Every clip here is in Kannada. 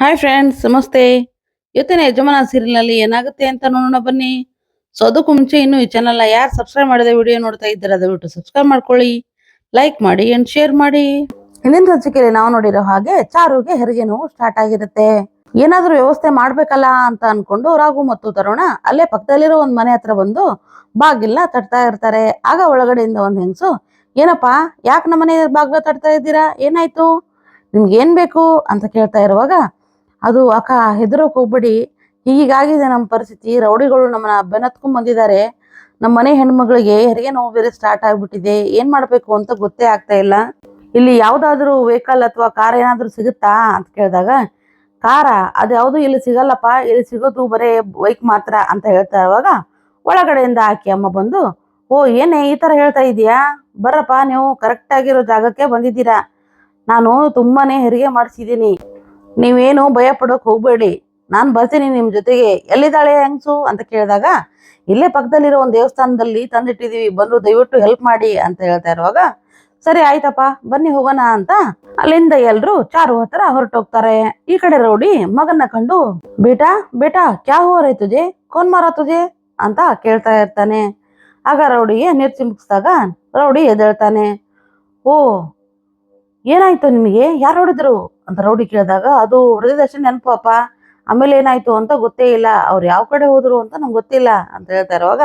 ಹಾಯ್ ಫ್ರೆಂಡ್ಸ್ ನಮಸ್ತೆ. ಇವತ್ತಿನ ಯಜಮಾನ ಸೀರಿಯಲ್ನಲ್ಲಿ ಏನಾಗುತ್ತೆ ಅಂತ ನೋಡೋಣ ಬನ್ನಿ. ಸೊ ಅದಕ್ಕೂ ಮುಂಚೆ ಇನ್ನು ಈ ಚಾನಲ್ನ ಯಾರು ಸಬ್ಸ್ಕ್ರೈಬ್ ಮಾಡಿದ ವಿಡಿಯೋ ನೋಡ್ತಾ ಇದ್ದಾರೆ, ದಯವಿಟ್ಟು ಸಬ್ಸ್ಕ್ರೈಬ್ ಮಾಡ್ಕೊಳ್ಳಿ. ಲೈಕ್ ಮಾಡಿ ಅಂಡ್ ಶೇರ್ ಮಾಡಿ. ಹಿಂದಿನ ಸಂಚಿಕೆಯಲ್ಲಿ ನಾವು ನೋಡಿರೋ ಹಾಗೆ ಚಾರುಗೆ ಹೆರಿಗೆ ನೋವು ಸ್ಟಾರ್ಟ್ ಆಗಿರುತ್ತೆ. ಏನಾದ್ರೂ ವ್ಯವಸ್ಥೆ ಮಾಡಬೇಕಲ್ಲ ಅಂತ ಅನ್ಕೊಂಡು ರಾಘು ಮತ್ತು ತರೋಣ ಅಲ್ಲೇ ಪಕ್ಕದಲ್ಲಿರೋ ಒಂದು ಮನೆ ಹತ್ರ ಬಂದು ಬಾಗಿಲ್ನ ತಟ್ತಾ ಇರ್ತಾರೆ. ಆಗ ಒಳಗಡೆಯಿಂದ ಒಂದ್ ಹೆಂಗಸು, ಏನಪ್ಪಾ, ಯಾಕೆ ನಮ್ಮನೆ ಬಾಗ್ಲ ತಟ್ತಾ ಇದ್ದೀರಾ? ಏನಾಯ್ತು? ನಿಮ್ಗೆ ಏನ್ ಬೇಕು? ಅಂತ ಕೇಳ್ತಾ ಇರುವಾಗ ಅದು ಅಕ್ಕ ಹೆದರೋಕ್ ಹೋಗ್ಬೇಡಿ. ಹೀಗಾಗಿದೆ ನಮ್ಮ ಪರಿಸ್ಥಿತಿ. ರೌಡಿಗಳು ನಮ್ಮನ್ನ ಬೆನ್ನತ್ಕೊಂಡ್ ಬಂದಿದ್ದಾರೆ. ನಮ್ಮ ಮನೆ ಹೆಣ್ಮಗಳಿಗೆ ಹೆರಿಗೆ ನೋವು ಬೇರೆ ಸ್ಟಾರ್ಟ್ ಆಗ್ಬಿಟ್ಟಿದೆ. ಏನ್ ಮಾಡಬೇಕು ಅಂತ ಗೊತ್ತೇ ಆಗ್ತಾ ಇಲ್ಲ. ಇಲ್ಲಿ ಯಾವ್ದಾದ್ರು ವೆಹಿಕಲ್ ಅಥವಾ ಕಾರ್ ಏನಾದರೂ ಸಿಗುತ್ತಾ ಅಂತ ಕೇಳಿದಾಗ ಕಾರ ಅದ್ಯಾವುದು ಇಲ್ಲಿ ಸಿಗಲ್ಲಪ್ಪ. ಇಲ್ಲಿ ಸಿಗೋದು ಬರೇ ಬೈಕ್ ಮಾತ್ರ ಅಂತ ಹೇಳ್ತಾ ಇರುವಾಗ, ಒಳಗಡೆಯಿಂದ ಆಕೆ ಅಮ್ಮ ಬಂದು, ಓ, ಏನೇ ಈ ತರ ಹೇಳ್ತಾ ಇದೀಯಾ ಬರಪ್ಪ, ನೀವು ಕರೆಕ್ಟ್ ಆಗಿರೋ ಜಾಗಕ್ಕೆ ಬಂದಿದ್ದೀರಾ. ನಾನು ತುಂಬಾನೇ ಹೆರಿಗೆ ಮಾಡಿಸಿದ್ದೀನಿ. ನೀವೇನು ಭಯ ಪಡೋಕ್ ಹೋಗ್ಬೇಡಿ. ನಾನು ಬರ್ತೀನಿ ನಿಮ್ ಜೊತೆಗೆ. ಎಲ್ಲಿದ್ದಾಳೆ ಹೆಂಗ್ಸು? ಅಂತ ಕೇಳಿದಾಗ, ಇಲ್ಲೇ ಪಕ್ಕದಲ್ಲಿರೋ ಒಂದು ದೇವಸ್ಥಾನದಲ್ಲಿ ತಂದಿಟ್ಟಿದೀವಿ ಬಂದು ದಯವಿಟ್ಟು ಹೆಲ್ಪ್ ಮಾಡಿ ಅಂತ ಹೇಳ್ತಾ ಇರುವಾಗ, ಸರಿ ಆಯ್ತಪ್ಪ, ಬನ್ನಿ ಹೋಗೋಣ ಅಂತ ಅಲ್ಲಿಂದ ಎಲ್ರು ಚಾರು ಹತ್ರ ಹೊರಟೋಗ್ತಾರೆ. ಈ ಕಡೆ ರೌಡಿ ಮಗನ ಕಂಡು, ಬೇಟಾ ಬೇಟಾ, ಕ್ಯಾ ಹೋ ರೇ ತುಜೆ? ಕೋನ್ ಮಾರಾ ತುಜೆ? ಅಂತ ಕೇಳ್ತಾ ಇರ್ತಾನೆ. ಆಗ ರೌಡಿಗೆ ನೀರ್ ಚಿಮುಕ್ಸ್ದಾಗ ರೌಡಿ ಎದ್ದೇಳ್ತಾನೆ ಓ ಏನಾಯ್ತು ನಿಮಗೆ? ಯಾರು ಹೊಡೆದ್ರು ಅಂತ ರೌಡಿ ಕೇಳಿದಾಗ, ಅದು ಹೊಡೆದಷ್ಟೇ ನೆನಪಪ್ಪ ಆಮೇಲೆ ಏನಾಯ್ತು ಅಂತ ಗೊತ್ತೇ ಇಲ್ಲ. ಅವ್ರು ಯಾವ ಕಡೆ ಹೋದ್ರು ಅಂತ ನಂಗೆ ಗೊತ್ತಿಲ್ಲ ಅಂತ ಹೇಳ್ತಾ ಇರುವಾಗ,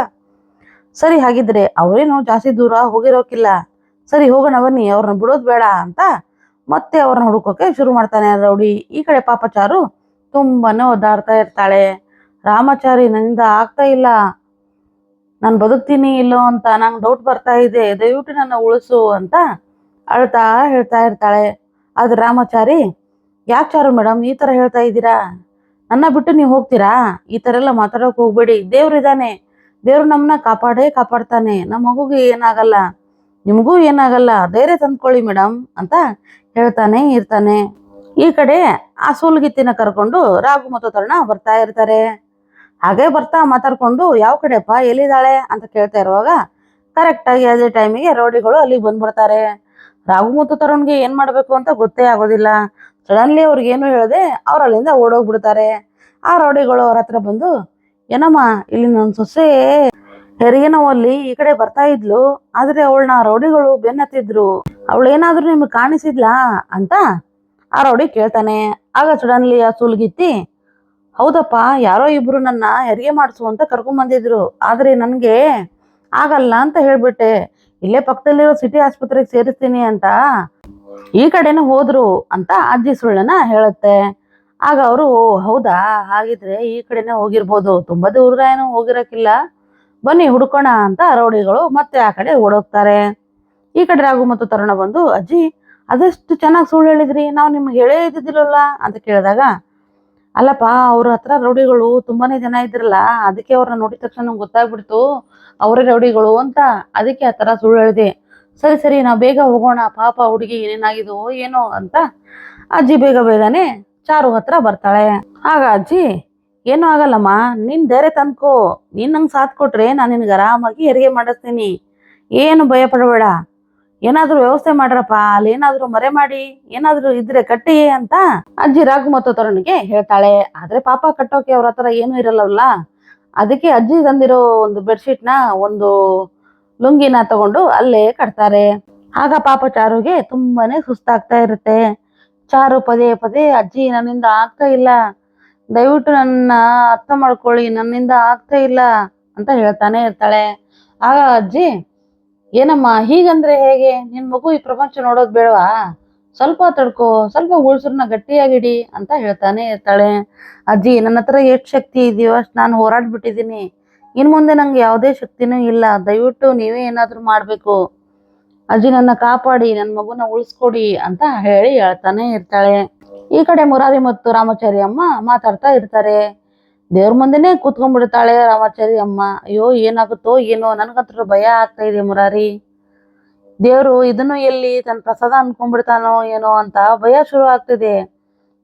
ಸರಿ, ಹಾಗಿದ್ರೆ ಅವರೇನು ಜಾಸ್ತಿ ದೂರ ಹೋಗಿರೋಕಿಲ್ಲ. ಸರಿ, ಹೋಗೋಣ ಬನ್ನಿ. ಅವ್ರನ್ನ ಬಿಡೋದು ಬೇಡ ಅಂತ ಮತ್ತೆ ಅವ್ರನ್ನ ಹುಡುಕೋಕೆ ಶುರು ಮಾಡ್ತಾನೆ ರೌಡಿ. ಈ ಕಡೆ ಪಾಪಚಾರು ತುಂಬಾನೇ ಒದ್ದಾಡ್ತಾ ಇರ್ತಾಳೆ. ರಾಮಾಚಾರಿ, ನನ್ನಿಂದ ಆಗ್ತಾ ಇಲ್ಲ. ನಾನು ಬದುಕ್ತೀನಿ ಇಲ್ಲೋ ಅಂತ ನಂಗೆ ಡೌಟ್ ಬರ್ತಾ ಇದೆ. ದಯವಿಟ್ಟು ನನ್ನ ಉಳಿಸು ಅಂತ ಅಳ್ತಾ ಹೇಳ್ತಾ ಇರ್ತಾಳೆ. ಅದು ರಾಮಾಚಾರಿ, ಯಾಕೆ ಚಾರು ಮೇಡಮ್ ಈ ತರ ಹೇಳ್ತಾ ಇದ್ದೀರಾ? ನನ್ನ ಬಿಟ್ಟು ನೀವು ಹೋಗ್ತೀರಾ? ಈ ತರ ಎಲ್ಲ ಮಾತಾಡೋಕೆ ಹೋಗ್ಬೇಡಿ. ದೇವ್ರಿದ್ದಾನೆ ದೇವ್ರು ನಮ್ಮನ್ನ ಕಾಪಾಡೇ ಕಾಪಾಡ್ತಾನೆ. ನಮ್ಮ ಮಗುಗೆ ಏನಾಗಲ್ಲ? ನಿಮಗೂ ಏನಾಗಲ್ಲ? ಧೈರ್ಯ ತಂದ್ಕೊಳ್ಳಿ ಮೇಡಮ್ ಅಂತ ಹೇಳ್ತಾನೆ ಇರ್ತಾನೆ. ಈ ಕಡೆ ಆ ಸೂಲ್ಗಿತ್ತಿನ ಕರ್ಕೊಂಡು ರಾಘು ಮತ್ತು ತರುಣ ಬರ್ತಾ ಇರ್ತಾರೆ. ಹಾಗೆ ಬರ್ತಾ ಮಾತಾಡ್ಕೊಂಡು ಯಾವ ಕಡೆಪ್ಪ ಎಲ್ಲಿದ್ದಾಳೆ ಅಂತ ಕೇಳ್ತಾ ಇರುವಾಗ ಕರೆಕ್ಟಾಗಿ ಅದೇ ಟೈಮಿಗೆ ರೌಡಿಗಳು ಅಲ್ಲಿಗೆ ಬಂದ್ಬಿಡ್ತಾರೆ. ರಾಘು ಮತ್ತು ತರುಣ್ಗೆ ಏನ್ ಮಾಡಬೇಕು ಅಂತ ಗೊತ್ತೇ ಆಗೋದಿಲ್ಲ. ಸಡನ್ಲಿ ಅವ್ರಿಗೆ ಏನು ಹೇಳದೆ ಅವ್ರು ಅಲ್ಲಿಂದ ಓಡೋಗ್ಬಿಡ್ತಾರೆ. ಆ ರೌಡಿಗಳು ಅವ್ರ ಹತ್ರ ಬಂದು, ಏನಮ್ಮ, ಇಲ್ಲಿ ನನ್ನ ಸೊಸೆ ಹೆರಿಗೆ ನೋವಲ್ಲಿ ಈ ಕಡೆ ಬರ್ತಾ ಇದ್ಲು, ಆದ್ರೆ ಅವಳನ್ನ ರೌಡಿಗಳು ಬೆನ್ನತ್ತಿದ್ರು. ಅವಳೇನಾದ್ರೂ ನಿಮಗೆ ಕಾಣಿಸಿದ್ಲಾ ಅಂತ ಆ ರೌಡಿ ಕೇಳ್ತಾನೆ. ಆಗ ಸಡನ್ಲಿ ಆ ಸುಲ್ಗಿತ್ತಿ, ಹೌದಪ್ಪ, ಯಾರೋ ಇಬ್ರು ನನ್ನ ಹೆರಿಗೆ ಮಾಡಿಸು ಅಂತ ಕರ್ಕೊಂಡ್ ಬಂದಿದ್ರು ಆದ್ರೆ ನನಗೆ ಆಗಲ್ಲ ಅಂತ ಹೇಳ್ಬಿಟ್ಟೆ. ಇಲ್ಲೇ ಪಕ್ಕದಲ್ಲಿರೋ ಸಿಟಿ ಆಸ್ಪತ್ರೆಗೆ ಸೇರಿಸ್ತೀನಿ ಅಂತ ಈ ಕಡೆನೇ ಹೋದ್ರು ಅಂತ ಅಜ್ಜಿ ಸುಳ್ಳನ ಹೇಳುತ್ತೆ. ಆಗ ಅವರು ಹೌದಾ? ಹಾಗಿದ್ರೆ ಈ ಕಡೆನೇ ಹೋಗಿರ್ಬೋದು. ತುಂಬಾ ದೂರ ಏನು ಹೋಗಿರಕ್ಕಿಲ್ಲ. ಬನ್ನಿ ಹುಡ್ಕೋಣ ಅಂತ ರೌಡಿಗಳು ಮತ್ತೆ ಆ ಕಡೆ ಓಡೋಗ್ತಾರೆ. ಈ ಕಡೆ ರಾಘು ಮತ್ತು ತರುಣ ಬಂದು, ಅಜ್ಜಿ, ಅದೆಷ್ಟು ಚೆನ್ನಾಗಿ ಸುಳ್ಳು ಹೇಳಿದ್ರಿ? ನಾವು ನಿಮ್ಗೆ ಹೇಳೇ ಇದ್ದಿದ್ದಿಲ್ಲಲ್ಲ? ಅಂತ ಕೇಳಿದಾಗ ಅಲ್ಲಪ್ಪ, ಅವ್ರ ಹತ್ರ ರೌಡಿಗಳು ತುಂಬಾನೇ ಜನ ಇದ್ರಲ್ಲ, ಅದಕ್ಕೆ ಅವ್ರನ್ನ ನೋಡಿದ ತಕ್ಷಣ ನಮ್ಗೆ ಗೊತ್ತಾಗ್ಬಿಡ್ತು, ಅವರೇ ರೌಡಿಗಳು ಅಂತ. ಅದಕ್ಕೆ ಆ ತರ ಸುಳ್ಳು ಹೇಳಿದೆ. ಸರಿ ಸರಿ, ನಾವು ಬೇಗ ಹೋಗೋಣ, ಪಾಪ ಹುಡುಗಿ ಏನೇನಾಗಿದೋ ಏನೋ ಅಂತ. ಅಜ್ಜಿ ಬೇಗ ಬೇಗನೆ ಚಾರು ಹತ್ರ ಬರ್ತಾಳೆ. ಆಗ ಅಜ್ಜಿ, ಏನೂ ಆಗಲ್ಲಮ್ಮ, ನಿನ್ ಧೈರ್ಯ ತಂದ್ಕೋ. ನೀನ್ ನಂಗೆ ಸಾಥ್ ಕೊಟ್ರೆ ನಾನು ನಿನ್ಗೆ ಆರಾಮಾಗಿ ಹೆರಿಗೆ ಮಾಡಿಸ್ತೀನಿ. ಏನು ಭಯ ಪಡಬೇಡ ಏನಾದ್ರೂ ವ್ಯವಸ್ಥೆ ಮಾಡ್ರಪ್ಪ, ಅಲ್ಲಿ ಏನಾದ್ರೂ ಮರೆ ಮಾಡಿ, ಏನಾದ್ರೂ ಇದ್ರೆ ಕಟ್ಟಿ ಅಂತ ಅಜ್ಜಿ ರಾಘು ಮತ್ತು ತರಣಿಗೆ ಹೇಳ್ತಾಳೆ. ಆದ್ರೆ ಪಾಪ ಕಟ್ಟೋಕೆ ಅವ್ರ ಹತ್ರ ಏನು ಇರಲ್ಲವಲ್ಲ? ಅದಕ್ಕೆ ಅಜ್ಜಿ ತಂದಿರೋ ಒಂದು ಬೆಡ್ಶೀಟ್ನ ಒಂದು ಲುಂಗಿನ ತಗೊಂಡು ಅಲ್ಲೇ ಕಟ್ತಾರೆ. ಆಗ ಪಾಪ ಚಾರುಗೆ ತುಂಬಾನೇ ಸುಸ್ತಾಗ್ತಾ ಇರುತ್ತೆ. ಚಾರು ಪದೇ ಪದೇ, ಅಜ್ಜಿ, ನನ್ನಿಂದ ಆಗ್ತಾ ಇಲ್ಲ. ದಯವಿಟ್ಟು ನನ್ನ ಅರ್ಥ ಮಾಡ್ಕೊಳ್ಳಿ, ನನ್ನಿಂದ ಆಗ್ತಾ ಇಲ್ಲ ಅಂತ ಹೇಳ್ತಾನೆ ಇರ್ತಾಳೆ. ಆಗ ಅಜ್ಜಿ ಏನಮ್ಮ, ಹೀಗಂದ್ರೆ ಹೇಗೆ? ನಿನ್ ಮಗು ಈ ಪ್ರಪಂಚ ನೋಡೋದ್ ಬೇಡವಾ? ಸ್ವಲ್ಪ ತಡ್ಕೋ, ಸ್ವಲ್ಪ ಉಳ್ಸ್ರನ್ನ ಗಟ್ಟಿಯಾಗಿಡಿ ಅಂತ ಹೇಳ್ತಾನೆ ಇರ್ತಾಳೆ. ಅಜ್ಜಿ, ನನ್ನ ಹತ್ರ ಎಷ್ಟು ಶಕ್ತಿ ಇದೆಯೋ ಅಷ್ಟು ನಾನು ಹೋರಾಡ್ಬಿಟ್ಟಿದ್ದೀನಿ. ಇನ್ ಮುಂದೆ ನಂಗೆ ಯಾವುದೇ ಶಕ್ತಿನೂ ಇಲ್ಲ. ದಯವಿಟ್ಟು ನೀವೇ ಏನಾದ್ರೂ ಮಾಡ್ಬೇಕು. ಅಜ್ಜಿ, ನನ್ನ ಕಾಪಾಡಿ ನನ್ನ ಮಗುನ ಉಳಿಸ್ಕೊಡಿ ಅಂತ ಹೇಳಿ ಹೇಳ್ತಾನೆ ಇರ್ತಾಳೆ. ಈ ಕಡೆ ಮುರಾರಿ ಮತ್ತು ರಾಮಾಚಾರಿ ಅಮ್ಮ ಮಾತಾಡ್ತಾ ಇರ್ತಾರೆ. ದೇವ್ರ ಮುಂದೆನೆ ಕೂತ್ಕೊಂಡ್ಬಿಡ್ತಾಳೆ ರಾಮಾಚಾರಿ ಅಮ್ಮ. ಅಯ್ಯೋ, ಏನಾಗುತ್ತೋ ಏನೋ ನನಗಂತೂ ಭಯ ಆಗ್ತಾ ಇದೆ ಮುರಾರಿ. ದೇವ್ರು ಇದನ್ನು ಎಲ್ಲಿ ತನ್ನ ಪ್ರಸಾದ ಅನ್ಕೊಂಡ್ಬಿಡ್ತಾನೋ ಏನೋ ಅಂತ ಭಯ ಶುರು ಆಗ್ತಿದೆ.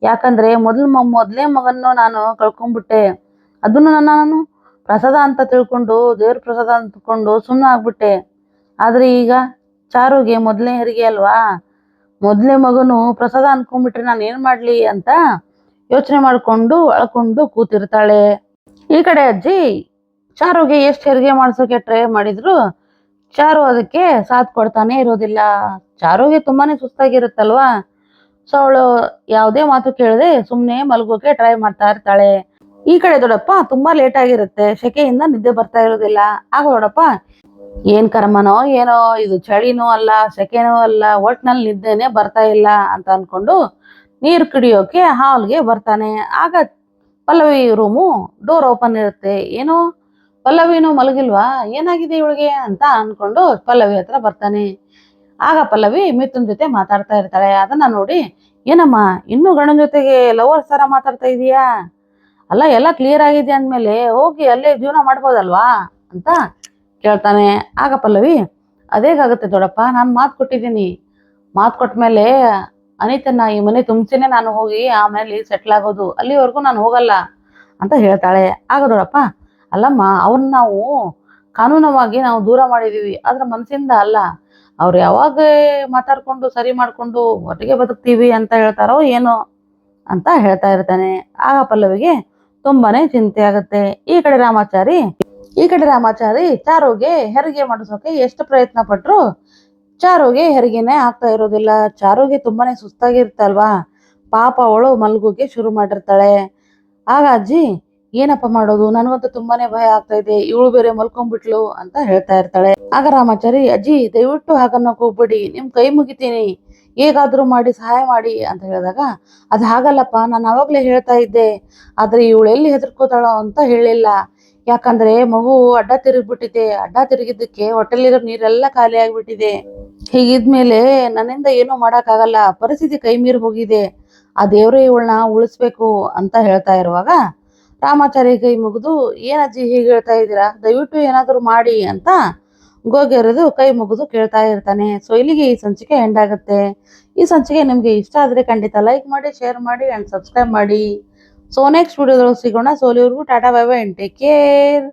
ಯಾಕಂದ್ರೆ ಮೊದಲು ಮೊದಲೇ ಮಗನ್ನು ನಾನು ಕಳ್ಕೊಂಡ್ಬಿಟ್ಟೆ ಅದನ್ನು ನಾನು ಪ್ರಸಾದ ಅಂತ ತಿಳ್ಕೊಂಡು, ದೇವ್ರ ಪ್ರಸಾದ ಅಂದ್ಕೊಂಡು ಸುಮ್ಮನೆ ಆಗ್ಬಿಟ್ಟೆ. ಆದ್ರೆ ಈಗ ಚಾರುಗೆ ಮೊದಲನೇ ಹೆರಿಗೆ ಅಲ್ವಾ? ಮೊದಲೇ ಮಗನು ಪ್ರಸಾದ ಅನ್ಕೊಂಡ್ಬಿಟ್ರೆ ನಾನು ಏನ್ ಮಾಡ್ಲಿ ಅಂತ ಯೋಚನೆ ಮಾಡಿಕೊಂಡು ಅಳ್ಕೊಂಡು ಕೂತಿರ್ತಾಳೆ. ಈ ಕಡೆ ಅಜ್ಜಿ, ಚಾರುಗೆ ಎಷ್ಟು ಹೆರಿಗೆ ಮಾಡ್ಸೋಕೆ ಟ್ರೈ ಮಾಡಿದ್ರು, ಚಾರು ಅದಕ್ಕೆ ಸಾಥ್ ಕೊಡ್ತಾನೆ ಇರೋದಿಲ್ಲ. ಚಾರುಗೆ ತುಂಬಾನೇ ಸುಸ್ತಾಗಿರುತ್ತಲ್ವಾ? ಸೊ ಅವಳು ಯಾವುದೇ ಮಾತು ಕೇಳದೆ ಸುಮ್ಮನೆ ಮಲಗೋಕೆ ಟ್ರೈ ಮಾಡ್ತಾ ಇರ್ತಾಳೆ. ಈ ಕಡೆ ದೊಡ್ಡಪ್ಪ ತುಂಬಾ ಲೇಟ್ ಆಗಿರುತ್ತೆ, ಸೆಕೆಯಿಂದ ನಿದ್ದೆ ಬರ್ತಾ ಇರೋದಿಲ್ಲ. ಆಗ ದೊಡ್ಡಪ್ಪ ಏನ್ ಕರ್ಮನೋ ಏನೋ, ಇದು ಚಳಿನೂ ಅಲ್ಲ, ಸೆಕೆನೂ ಅಲ್ಲ, ಒಟ್ನಲ್ಲಿ ನಿದ್ದೆನೆ ಬರ್ತಾ ಇಲ್ಲ ಅಂತ ಅನ್ಕೊಂಡು ನೀರು ಕುಡಿಯೋಕೆ ಹಾಲ್ಗೆ ಬರ್ತಾನೆ. ಆಗ ಪಲ್ಲವಿ ರೂಮು ಡೋರ್ ಓಪನ್ ಇರುತ್ತೆ. ಏನು ಪಲ್ಲವಿನೂ ಮಲಗಿಲ್ವಾ? ಏನಾಗಿದೆ ಇವಳಿಗೆ ಅಂತ ಅನ್ಕೊಂಡು ಪಲ್ಲವಿ ಹತ್ರ ಬರ್ತಾನೆ. ಆಗ ಪಲ್ಲವಿ ಮಿಥುನ್ ಜೊತೆ ಮಾತಾಡ್ತಾ ಇರ್ತಾಳೆ. ಅದನ್ನ ನೋಡಿ, ಏನಮ್ಮ, ಇನ್ನೂ ಗಂಡನ ಜೊತೆಗೆ ಲವರ್ ಸರ ಮಾತಾಡ್ತಾ ಇದೀಯಾ? ಅಲ್ಲ, ಎಲ್ಲ ಕ್ಲಿಯರ್ ಆಗಿದೆ ಅಂದ್ಮೇಲೆ ಹೋಗಿ ಅಲ್ಲೇ ಜೀವನ ಮಾಡ್ಬೋದಲ್ವಾ? ಅಂತ ಕೇಳ್ತಾನೆ. ಆಗ ಪಲ್ಲವಿ, ಅದೇಗಾಗುತ್ತೆ ದೊಡ್ಡಪ್ಪ? ನಾನು ಮಾತು ಕೊಟ್ಟಿದ್ದೀನಿ. ಮಾತು ಕೊಟ್ಮೇಲೆ ಅನಿತನ್ನ ಈ ಮನೆ ತುಂಬಿಸಿನೇ ನಾನು ಹೋಗಿ ಆ ಮನೇಲಿ ಸೆಟ್ಲ್ ಆಗೋದು. ಅಲ್ಲಿವರೆಗೂ ನಾನು ಹೋಗಲ್ಲ ಅಂತ ಹೇಳ್ತಾಳೆ. ಆಗ ನೋಡಪ್ಪ, ಅಲ್ಲಮ್ಮ ಅವ್ರನ್ನ ನಾವು ಕಾನೂನವಾಗಿ ನಾವು ದೂರ ಮಾಡಿದೀವಿ. ಆದ್ರೆ ಮನಸ್ಸಿಂದ ಅಲ್ಲ. ಅವ್ರು ಯಾವಾಗ ಮಾತಾಡ್ಕೊಂಡು ಸರಿ ಮಾಡ್ಕೊಂಡು ಒಟ್ಟಿಗೆ ಬದುಕ್ತೀವಿ ಅಂತ ಹೇಳ್ತಾರೋ ಏನೋ ಅಂತ ಹೇಳ್ತಾ ಇರ್ತಾನೆ. ಆಗ ಪಲ್ಲವಿಗೆ ತುಂಬಾನೇ ಚಿಂತೆ ಆಗುತ್ತೆ. ಈ ಕಡೆ ರಾಮಾಚಾರಿ, ಈ ಕಡೆ ರಾಮಾಚಾರಿ, ಚಾರುಗೆ ಹೆರಿಗೆ ಮಾಡಿಸೋಕೆ ಎಷ್ಟು ಪ್ರಯತ್ನ ಪಟ್ರು ಚಾರುಗೆ ಹೆರಿಗೆನೆ ಆಗ್ತಾ ಇರೋದಿಲ್ಲ. ಚಾರುಗೆ ತುಂಬಾನೇ ಸುಸ್ತಾಗಿರ್ತಲ್ವಾ ಪಾಪ ಅವಳು ಮಲ್ಗೋಕೆ ಶುರು ಮಾಡಿರ್ತಾಳೆ. ಆಗ ಅಜ್ಜಿ, ಏನಪ್ಪ ಮಾಡೋದು? ನನಗಂತೂ ತುಂಬಾನೇ ಭಯ ಆಗ್ತಾ ಇದೆ. ಇವಳು ಬೇರೆ ಮಲ್ಕೊಂಡ್ಬಿಟ್ಲು ಅಂತ ಹೇಳ್ತಾ ಇರ್ತಾಳೆ. ಆಗ ರಾಮಾಚಾರಿ, ಅಜ್ಜಿ, ದಯವಿಟ್ಟು ಹಾಗನ್ನ ಹೋಗ್ಬೇಡಿ ನಿಮ್ ಕೈ ಮುಗಿತೀನಿ. ಹೇಗಾದ್ರೂ ಮಾಡಿ, ಸಹಾಯ ಮಾಡಿ ಅಂತ ಹೇಳಿದಾಗ, ಅದ್ ಹಾಗಲ್ಲಪ್ಪ. ನಾನು ಅವಾಗ್ಲೇ ಹೇಳ್ತಾ ಇದ್ದೆ. ಆದ್ರೆ ಇವಳು ಎಲ್ಲಿ ಹೆದರ್ಕೋತಾಳೋ ಅಂತ ಹೇಳಿಲ್ಲ. ಯಾಕಂದ್ರೆ ಮಗು ಅಡ್ಡ ತಿರುಗಿಬಿಟ್ಟಿದೆ, ಅಡ್ಡ ತಿರುಗಿದ್ದಕ್ಕೆ ಹೊಟ್ಟೆಲಿರೋ ನೀರೆಲ್ಲ ಖಾಲಿ ಆಗ್ಬಿಟ್ಟಿದೆ. ಹೀಗಿದ್ಮೇಲೆ ನನ್ನಿಂದ ಏನೂ ಮಾಡಕ್ಕಾಗಲ್ಲ, ಪರಿಸ್ಥಿತಿ ಕೈ ಮೀರಿ ಹೋಗಿದೆ. ಆ ದೇವರೇ ಇವಳನ್ನ ಉಳಿಸ್ಬೇಕು ಅಂತ ಹೇಳ್ತಾ ಇರುವಾಗ ರಾಮಾಚಾರಿ ಕೈ ಮುಗಿದು ಏನಜ್ಜಿ ಹೀಗೆ ಹೇಳ್ತಾ ಇದ್ದೀರಾ? ದಯವಿಟ್ಟು ಏನಾದರೂ ಮಾಡಿ ಅಂತ ಗೋಗೆರೆದು ಕೈ ಮುಗಿದು ಕೇಳ್ತಾ ಇರ್ತಾನೆ. ಸೊ ಇಲ್ಲಿಗೆ ಈ ಸಂಚಿಕೆ ಎಂಡ್ ಆಗುತ್ತೆ. ಈ ಸಂಚಿಕೆ ನಿಮಗೆ ಇಷ್ಟ ಆದರೆ ಖಂಡಿತ ಲೈಕ್ ಮಾಡಿ ಶೇರ್ ಮಾಡಿ ಆ್ಯಂಡ್ ಸಬ್ಸ್ಕ್ರೈಬ್ ಮಾಡಿ. ಸೊ ನೆಕ್ಸ್ಟ್ ವಿಡಿಯೋದೊಳಗೆ ಸಿಗೋಣ. ಸೋಲಿವರೆಗೂ tata bye bye and take care